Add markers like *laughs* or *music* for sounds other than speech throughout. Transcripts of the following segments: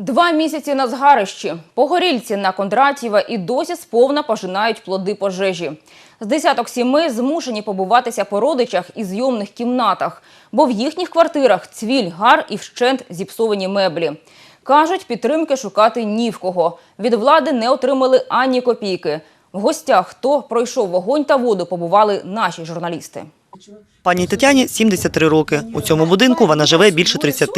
Два місяці на згарищі. Погорільці на Кондратєва і досі сповна пожинають плоди пожежі. З десяток сімей змушені побуватися по родичах і зйомних кімнатах, бо в їхніх квартирах цвіль, гар і вщент зіпсовані меблі. Кажуть, підтримки шукати ні в кого. Від влади не отримали ані копійки. В гостях, хто пройшов вогонь та воду, побували наші журналісти. Пані Тетяні 73 роки. У цьому будинку вона живе більше 30.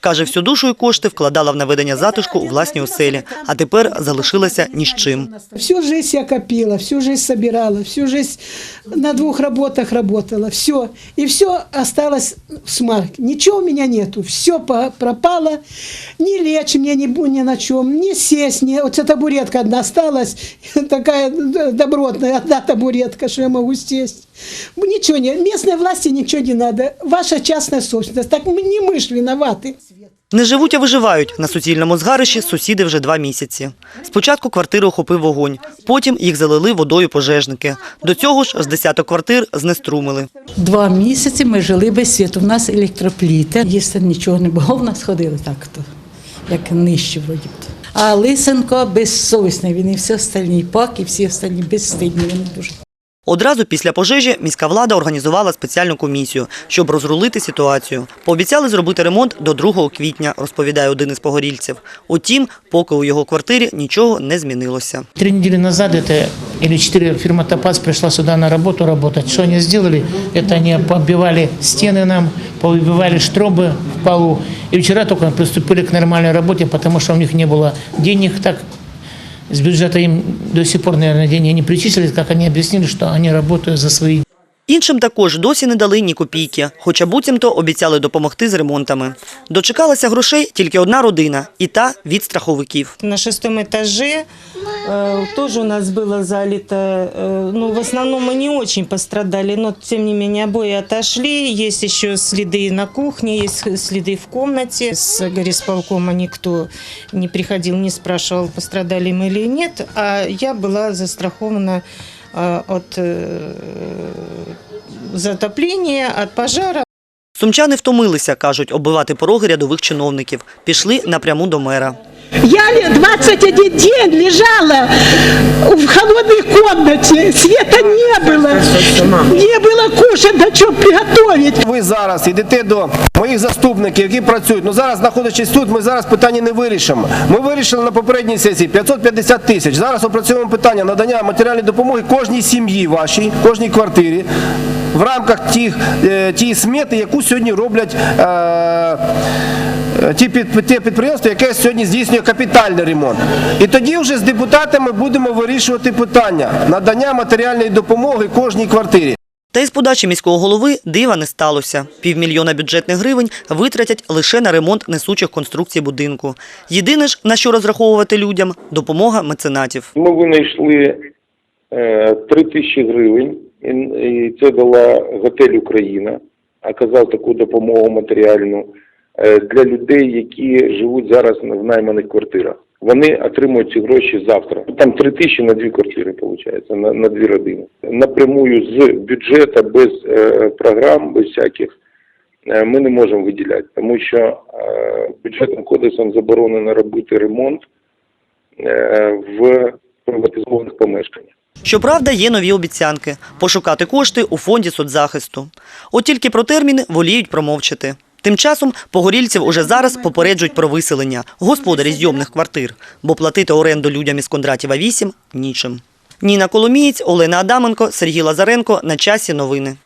Каже, всю душу і кошти вкладала в наведення затишку у власній оселі, а тепер залишилася ні з чим. Всю жизнь я копила, всю жизнь собирала, всю жизнь на двух работах работала, все. И все осталось в смарке. Ничего у меня нету, все пропало. Ни лечь ни, бу- ни на чем, ни сесть. Вот эта табуретка одна осталась, *laughs* такая добротная, одна табуретка, что я могу сесть. Ничего не, местной власти ничего не надо. Ваша частная собственность. Так мы- не мы ж виноваты. Не живуть, а виживають. На суцільному згарищі сусіди вже два місяці. Спочатку квартири охопив вогонь, потім їх залили водою пожежники. До цього ж з десяток квартир знеструмили. Два місяці ми жили без світу. У нас електропліта. Їсти нічого не було, в нас ходили так, то, як нижче вроді. б. А Лисенко безсовісний, він і всі остальні пак, і всі остальні безстидні. Вони дуже. Одразу після пожежі міська влада організувала спеціальну комісію, щоб розрулити ситуацію. Пообіцяли зробити ремонт до 2 квітня, розповідає один із погорільців. Утім, поки у його квартирі нічого не змінилося. Три недели назад это или четыре фирма Топаз пришла сюда на работу работать. Что они сделали? Это они побивали стены нам, повыбивали штробы в полу. И вчера только приступили к нормальной работе, потому что у них не было денег так. С бюджета им до сих пор, наверное, деньги не причислили, как они объяснили, что они работают за свои Іншим також досі не дали ні копійки, хоча буцімто обіцяли допомогти з ремонтами. Дочекалася грошей тільки одна родина, і та від страховиків. На шестом этаже э, тоже у нас было залито. э, ну, в основном мы не очень пострадали, но тем не менее обои отошли. Есть еще следы на кухне, есть следы в комнате. С горисполкома никто не приходил, не спрашивал, пострадали мы или нет. А я была застрахована э, от затоплення, від пожежі. Сумчани втомилися, кажуть, оббивати пороги рядових чиновників. Пішли напряму до мера. Я ли- 21 день лежала в холодной комнате, света не было, не было кушать, да что приготовить. Ви зараз йдете до моїх заступників, які працюють. Ну зараз, знаходячись тут, ми зараз питання не вирішимо. Ми вирішили на попередній сесії 550 тисяч. Зараз опрацьовуємо питання надання матеріальної допомоги кожній сім'ї вашій, кожній квартирі в рамках тих, е, тієї смети, яку сьогодні роблять. Е, Ті під те підприємство, яке сьогодні здійснює капітальний ремонт, і тоді вже з депутатами будемо вирішувати питання надання матеріальної допомоги кожній квартирі. Та із подачі міського голови дива не сталося. Півмільйона бюджетних гривень витратять лише на ремонт несучих конструкцій будинку. Єдине ж, на що розраховувати людям – допомога меценатів. Ми винайшли е, 3 тисячі гривень, і, це дала готель Україна, оказав таку допомогу матеріальну е, для людей, які живуть зараз в найманих квартирах. Вони отримують ці гроші завтра. Там 3 тисячі на дві квартири, виходить, на, на дві родини. Напрямую з бюджету, без е, програм, без всяких, е, ми не можемо виділяти, тому що е, бюджетним кодексом заборонено робити ремонт е, в приватизованих помешканнях. Щоправда, є нові обіцянки – пошукати кошти у фонді соцзахисту. От тільки про терміни воліють промовчати. Тим часом погорільців уже зараз попереджують про виселення господарі зйомних квартир, бо платити оренду людям із Кондратіва 8 – нічим. Ніна Коломієць, Олена Адаменко, Сергій Лазаренко. На часі новини.